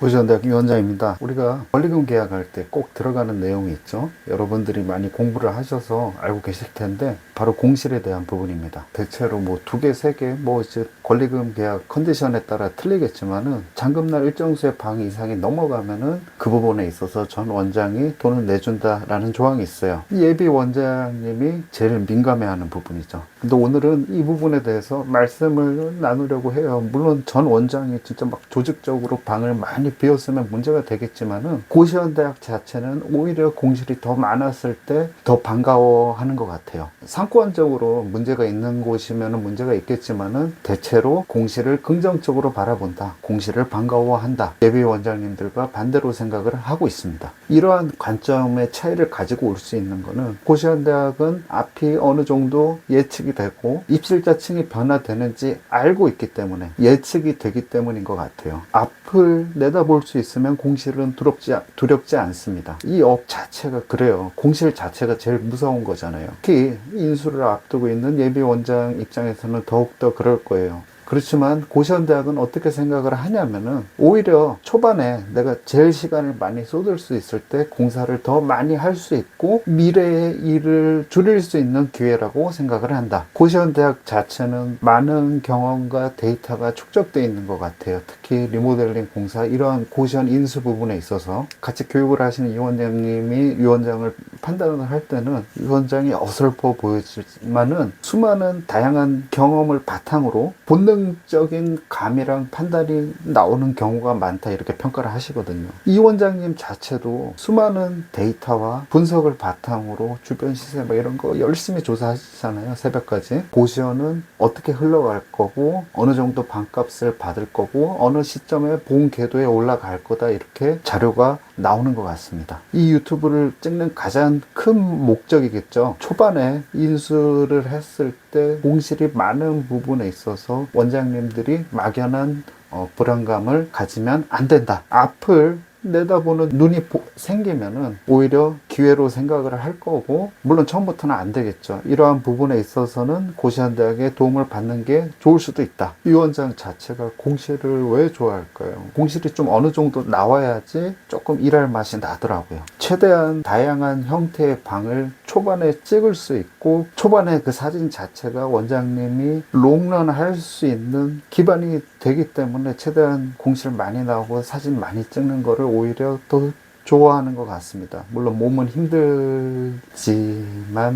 고시원대학 위원장입니다. 우리가 권리금 계약할 때 꼭 들어가는 내용이 있죠. 여러분들이 많이 공부를 하셔서 알고 계실 텐데 바로 공실에 대한 부분입니다. 대체로 뭐 두 개, 세 개, 뭐 권리금 계약 컨디션에 따라 틀리겠지만은 잔금날 일정 수의 방 이상이 넘어가면은 그 부분에 있어서 전 원장이 돈을 내준다라는 조항이 있어요. 이 예비 원장님이 제일 민감해하는 부분이죠. 근데 오늘은 이 부분에 대해서 말씀을 나누려고 해요. 물론 전 원장이 진짜 막 조직적으로 방을 많이 비웠으면 문제가 되겠지만은 고시원 대학 자체는 오히려 공실이 더 많았을 때 더 반가워하는 것 같아요. 상권적으로 문제가 있는 곳이면 문제가 있겠지만은 대체로 공실을 긍정적으로 바라본다. 공실을 반가워한다. 예비 원장님들과 반대로 생각을 하고 있습니다. 이러한 관점의 차이를 가지고 올 수 있는 거는 고시원 대학은 앞이 어느 정도 예측이 되고 입실자층이 변화되는지 알고 있기 때문에 예측이 되기 때문인 것 같아요. 앞을 내다 볼 수 있으면 공실은 두렵지, 두렵지 않습니다. 이 업 자체가 그래요. 공실 자체가 제일 무서운 거잖아요. 특히 인수를 앞두고 있는 예비 원장 입장에서는 더욱더 그럴 거예요. 그렇지만 고시원 대학은 어떻게 생각을 하냐면은 오히려 초반에 내가 제일 시간을 많이 쏟을 수 있을 때 공사를 더 많이 할 수 있고 미래의 일을 줄일 수 있는 기회라고 생각을 한다. 고시원 대학 자체는 많은 경험과 데이터가 축적되어 있는 것 같아요. 특히 리모델링 공사 이러한 고시원 인수 부분에 있어서 같이 교육을 하시는 이 원장님이 위원장을 판단을 할 때는 위원장이 어설퍼 보이지만은 수많은 다양한 경험을 바탕으로 본능 적인 감이랑 판단이 나오는 경우가 많다 이렇게 평가를 하시거든요. 이 원장님 자체도 수많은 데이터와 분석을 바탕으로 주변 시세 뭐 이런 거 열심히 조사하시잖아요. 새벽까지. 고시원은 어떻게 흘러갈 거고 어느 정도 반값을 받을 거고 어느 시점에 보험 궤도에 올라갈 거다 이렇게 자료가 나오는 것 같습니다. 이 유튜브를 찍는 가장 큰 목적이겠죠. 초반에 인수를 했을 때 공실이 많은 부분에 있어서 원장님들이 막연한 어, 불안감을 가지면 안 된다. 앞을 내다보는 눈이 보- 생기면은 오히려 기회로 생각을 할 거고 물론 처음부터는 안 되겠죠. 이러한 부분에 있어서는 고시한 대학의 도움을 받는 게 좋을 수도 있다. 이 원장 자체가 공실을 왜 좋아할까요? 공실이 좀 어느 정도 나와야지 조금 일할 맛이 나더라고요. 최대한 다양한 형태의 방을 초반에 찍을 수 있고 초반에 그 사진 자체가 원장님이 롱런 할 수 있는 기반이 되기 때문에 최대한 공실 많이 나오고 사진 많이 찍는 거를 오히려 더 좋아하는 것 같습니다. 물론 몸은 힘들지만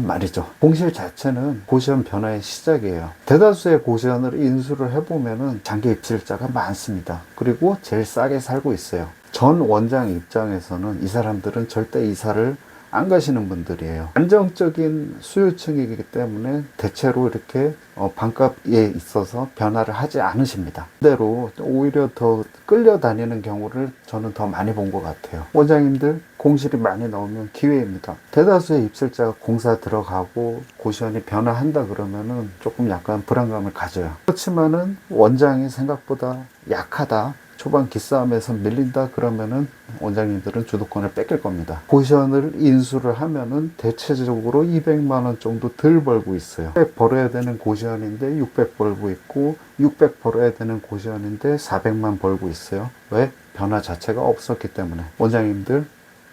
말이죠. 공실 자체는 고시원 변화의 시작이에요. 대다수의 고시원을 인수를 해보면은 장기 입실자가 많습니다. 그리고 제일 싸게 살고 있어요. 전 원장 입장에서는 이 사람들은 절대 이사를 안 가시는 분들이에요. 안정적인 수요층이기 때문에 대체로 이렇게 어, 반값에 있어서 변화를 하지 않으십니다. 그대로 오히려 더 끌려다니는 경우를 저는 더 많이 본 것 같아요. 원장님들 공실이 많이 나오면 기회입니다. 대다수의 입실자가 공사 들어가고 고시원이 변화한다 그러면은 조금 약간 불안감을 가져요. 그렇지만은 원장이 생각보다 약하다. 초반 기싸움에서 밀린다 그러면은 원장님들은 주도권을 뺏길 겁니다. 고시원을 인수를 하면은 대체적으로 200만 원 정도 덜 벌고 있어요. 600 벌어야 되는 고시원인데 600 벌고 있고 600 벌어야 되는 고시원인데 400만 벌고 있어요. 왜? 변화 자체가 없었기 때문에 원장님들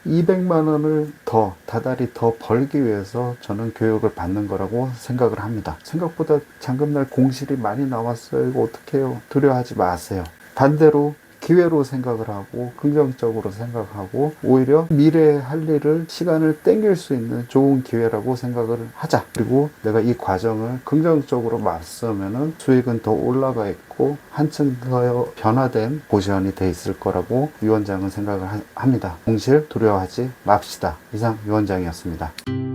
200만 원을 더 다달이 더 벌기 위해서 저는 교육을 받는 거라고 생각을 합니다. 생각보다 잔금날 공실이 많이 나왔어요. 이거 어떡해요? 두려워하지 마세요. 반대로 기회로 생각을 하고 긍정적으로 생각하고 오히려 미래에 할 일을 시간을 땡길 수 있는 좋은 기회라고 생각을 하자. 그리고 내가 이 과정을 긍정적으로 맞서면은 수익은 더 올라가 있고 한층 더 변화된 고시원이 돼 있을 거라고 위원장은 생각을 하- 합니다. 공실 두려워하지 맙시다. 이상 위원장이었습니다.